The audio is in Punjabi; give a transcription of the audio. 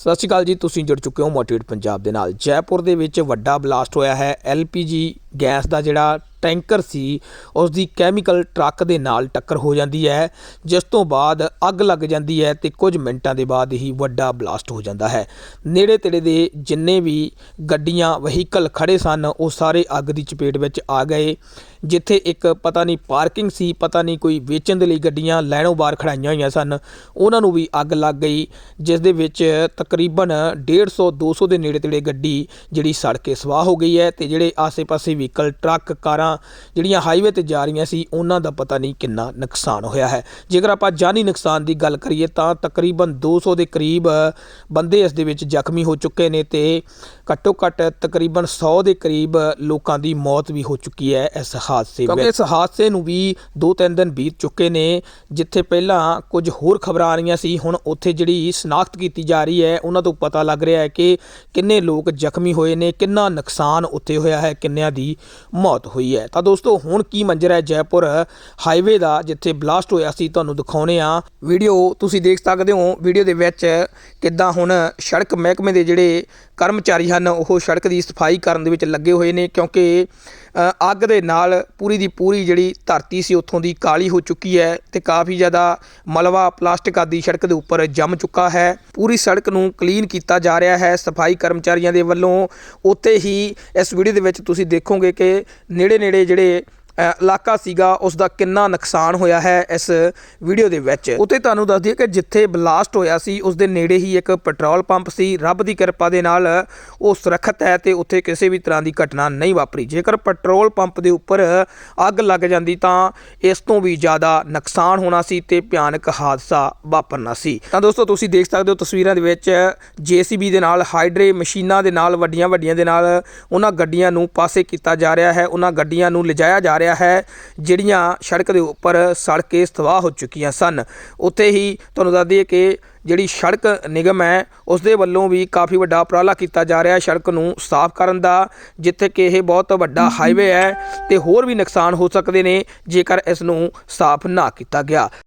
ਸਤਿ ਸ਼੍ਰੀ ਅਕਾਲ ਜੀ, ਤੁਸੀਂ ਜੁੜ ਚੁੱਕੇ ਹੋ ਮੋਟੀਵੇਟ ਪੰਜਾਬ ਦੇ ਨਾਲ। ਜੈਪੁਰ ਦੇ ਵਿੱਚ ਵੱਡਾ ਬਲਾਸਟ ਹੋਇਆ ਹੈ ਐਲਪੀਜੀ ਗੈਸ ਦਾ ਜਿਹੜਾ ਟੈਂਕਰ ਸੀ ਉਸ ਦੀ ਕੈਮੀਕਲ ਟਰੱਕ ਦੇ ਨਾਲ ਟੱਕਰ ਹੋ ਜਾਂਦੀ ਹੈ, ਜਿਸ ਤੋਂ ਬਾਅਦ ਅੱਗ ਲੱਗ ਜਾਂਦੀ ਹੈ ਤੇ ਕੁਝ ਮਿੰਟਾਂ ਦੇ ਬਾਅਦ ਹੀ ਵੱਡਾ ਬਲਾਸਟ ਹੋ ਜਾਂਦਾ ਹੈ। ਨੇੜੇ ਤੇੜੇ ਦੇ ਜਿੰਨੇ ਵੀ ਗੱਡੀਆਂ, ਵਹੀਕਲ ਖੜੇ ਸਨ, ਉਹ ਸਾਰੇ ਅੱਗ ਦੀ ਚਪੇਟ ਵਿੱਚ ਆ ਗਏ, ਜਿੱਥੇ ਇੱਕ ਪਤਾ ਨਹੀਂ ਪਾਰਕਿੰਗ ਸੀ, ਪਤਾ ਨਹੀਂ ਕੋਈ ਵੇਚਣ ਦੇ ਲਈ ਗੱਡੀਆਂ ਲੈਣੋਂ ਬਾਹਰ ਖੜਾਈਆਂ ਹੋਈਆਂ ਸਨ। ਉਹਨਾਂ ਨੂੰ ਵੀ ਅੱਗ ਲੱਗ ਗਈ, ਜਿਸ ਦੇ ਵਿੱਚ ਤਕਰੀਬਨ 150 200 ਦੇ ਨੇੜੇ ਤੇੜੇ ਗੱਡੀ ਜਿਹੜੀ ਸੜ ਕੇ ਸਵਾਹ ਹੋ ਗਈ ਹੈ ਤੇ ਜਿਹੜੇ ਆਸੇ-ਪਾਸੇ ਵਹੀਕਲ, ਟਰੱਕ, ਕਾਰਾਂ ਜਿਹੜੀਆਂ ਹਾਈਵੇ ਤੇ ਜਾ ਰਹੀਆਂ ਸੀ, ਉਹਨਾਂ ਦਾ ਪਤਾ ਨਹੀਂ ਕਿੰਨਾ ਨੁਕਸਾਨ ਹੋਇਆ ਹੈ। ਜੇਕਰ ਆਪਾਂ ਜਾਨੀ ਨੁਕਸਾਨ ਦੀ ਗੱਲ ਕਰੀਏ ਤਾਂ ਤਕਰੀਬਨ 200 ਦੇ ਕਰੀਬ ਬੰਦੇ ਇਸ ਦੇ ਵਿੱਚ ਜ਼ਖਮੀ ਹੋ ਚੁੱਕੇ ਨੇ ਤੇ ਘੱਟੋ ਘੱਟ ਤਕਰੀਬਨ 100 ਦੇ ਕਰੀਬ ਲੋਕਾਂ ਦੀ ਮੌਤ ਵੀ ਹੋ ਚੁੱਕੀ ਹੈ ਇਸ ਹਾਦਸੇ ਵਿੱਚ। ਕਿਉਂਕਿ ਇਸ ਹਾਦਸੇ ਨੂੰ ਵੀ 2-3 ਦਿਨ ਬੀਤ ਚੁੱਕੇ ਨੇ, ਜਿੱਥੇ ਪਹਿਲਾਂ ਕੁਝ ਹੋਰ ਖਬਰਾਂ ਆ ਰਹੀਆਂ ਸੀ, ਹੁਣ ਉੱਥੇ ਜਿਹੜੀ ਸਨਾਖਤ ਕੀਤੀ ਜਾ ਰਹੀ ਹੈ, ਉਹਨਾਂ ਤੋਂ ਪਤਾ ਲੱਗ ਰਿਹਾ ਹੈ ਕਿ ਕਿੰਨੇ ਲੋਕ ਜ਼ਖਮੀ ਹੋਏ ਨੇ, ਕਿੰਨਾ ਨੁਕਸਾਨ ਉੱਥੇ ਹੋਇਆ ਹੈ, ਕਿੰਨਿਆਂ ਦੀ ਮੌਤ ਹੋਈ ਹੈ। ਤਾਂ ਦੋਸਤੋ, ਹੁਣ ਕੀ ਮੰਜ਼ਰ ਹੈ ਜੈਪੁਰ ਹਾਈਵੇ ਦਾ, ਜਿੱਥੇ ਬਲਾਸਟ ਹੋਇਆ ਸੀ, ਤੁਹਾਨੂੰ ਦਿਖਾਉਨੇ ਆ ਵੀਡੀਓ ਤੁਸੀਂ ਦੇਖ ਸਕਦੇ ਹੋ, ਵੀਡੀਓ ਦੇ ਵਿੱਚ ਕਿੱਦਾਂ ਹੁਣ ਸੜਕ ਮਹਿਕਮੇ ਦੇ ਜਿਹੜੇ ਕਰਮਚਾਰੀ ਹਨ, ਉਹ ਸੜਕ ਦੀ ਸਫ਼ਾਈ ਕਰਨ ਦੇ ਵਿੱਚ ਲੱਗੇ ਹੋਏ ਨੇ, ਕਿਉਂਕਿ ਅੱਗ ਦੇ ਨਾਲ ਪੂਰੀ ਦੀ ਪੂਰੀ ਜਿਹੜੀ ਧਰਤੀ ਸੀ, ਉੱਥੋਂ ਦੀ ਕਾਲੀ ਹੋ ਚੁੱਕੀ ਹੈ ਤੇ ਕਾਫੀ ਜ਼ਿਆਦਾ ਮਲਵਾ ਪਲਾਸਟਿਕ ਆਦਿ ਸੜਕ ਦੇ ਉੱਪਰ ਜੰਮ ਚੁੱਕਾ ਹੈ। ਪੂਰੀ ਸੜਕ ਨੂੰ ਕਲੀਨ ਕੀਤਾ ਜਾ ਰਿਹਾ ਹੈ। ਸਫ਼ਾਈ ਕਰਮਚਾਰੀਆਂ ਦੇ ਵੱਲੋਂ ਉੱਥੇ ਹੀ ਇਸ ਵੀਡੀਓ ਦੇ ਵਿੱਚ ਤੁਸੀਂ ਦੇਖੋਗੇ ਕਿ ਨੇੜੇ ਨੇੜੇ ਜਿਹੜੇ ਇਲਾਕਾ ਸੀਗਾ ਉਸ ਦਾ ਕਿੰਨਾ ਨੁਕਸਾਨ ਹੋਇਆ ਹੈ ਇਸ ਵੀਡੀਓ ਦੇ ਵਿੱਚ। ਉਤੇ ਤੁਹਾਨੂੰ ਦੱਸ ਦਈਏ ਕਿ ਜਿੱਥੇ ਬਲਾਸਟ ਹੋਇਆ ਸੀ ਉਸ ਦੇ ਨੇੜੇ ਹੀ ਇੱਕ ਪੈਟਰੋਲ ਪੰਪ ਸੀ। ਰੱਬ ਦੀ ਕਿਰਪਾ ਦੇ ਨਾਲ ਉਹ ਸੁਰੱਖਿਅਤ ਹੈ ਤੇ ਉੱਥੇ ਕਿਸੇ ਵੀ ਤਰ੍ਹਾਂ ਦੀ ਘਟਨਾ ਨਹੀਂ ਵਾਪਰੀ। ਜੇਕਰ ਪੈਟਰੋਲ ਪੰਪ ਦੇ ਉੱਪਰ ਅੱਗ ਲੱਗ ਜਾਂਦੀ ਤਾਂ ਇਸ ਤੋਂ ਵੀ ਜ਼ਿਆਦਾ ਨੁਕਸਾਨ ਹੋਣਾ ਸੀ ਤੇ ਭਿਆਨਕ ਹਾਦਸਾ ਵਾਪਰਨਾ ਸੀ। ਤਾਂ ਦੋਸਤੋ, ਤੁਸੀਂ ਦੇਖ ਸਕਦੇ ਹੋ ਤਸਵੀਰਾਂ ਦੇ ਵਿੱਚ ਜੀਸੀਬੀ ਦੇ ਨਾਲ, ਹਾਈਡਰੇ ਮਸ਼ੀਨਾਂ ਦੇ ਨਾਲ ਵੱਡੀਆਂ ਵੱਡੀਆਂ ਦੇ ਨਾਲ ਉਹਨਾਂ ਗੱਡੀਆਂ ਨੂੰ ਪਾਸੇ ਕੀਤਾ ਜਾ ਰਿਹਾ ਹੈ। ਉਹਨਾਂ ਗੱਡੀਆਂ ਨੂੰ ਲਿਜਾਇਆ ਜਾ ਰਿਹਾ ਹੈ, ਜਿਹੜੀਆਂ ਸੜਕ ਦੇ ਉੱਪਰ ਸੜ ਕੇ ਸਵਾਹ ਹੋ ਚੁੱਕੀਆਂ ਸਨ। ਉੱਥੇ ਹੀ ਤੁਹਾਨੂੰ ਦੱਸ ਦਈਏ ਕਿ ਜਿਹੜੀ ਸੜਕ ਨਿਗਮ ਹੈ ਉਸ ਦੇ ਵੱਲੋਂ ਵੀ ਕਾਫੀ ਵੱਡਾ ਉਪਰਾਲਾ ਕੀਤਾ ਜਾ ਰਿਹਾ ਹੈ ਸੜਕ ਨੂੰ ਸਾਫ਼ ਕਰਨ ਦਾ, ਜਿੱਥੇ ਕਿ ਇਹ ਬਹੁਤ ਵੱਡਾ ਹਾਈਵੇ ਹੈ ਤੇ ਹੋਰ ਵੀ ਨੁਕਸਾਨ ਹੋ ਸਕਦੇ ਨੇ ਜੇਕਰ ਇਸ ਨੂੰ ਸਾਫ਼ ਨਾ ਕੀਤਾ ਗਿਆ।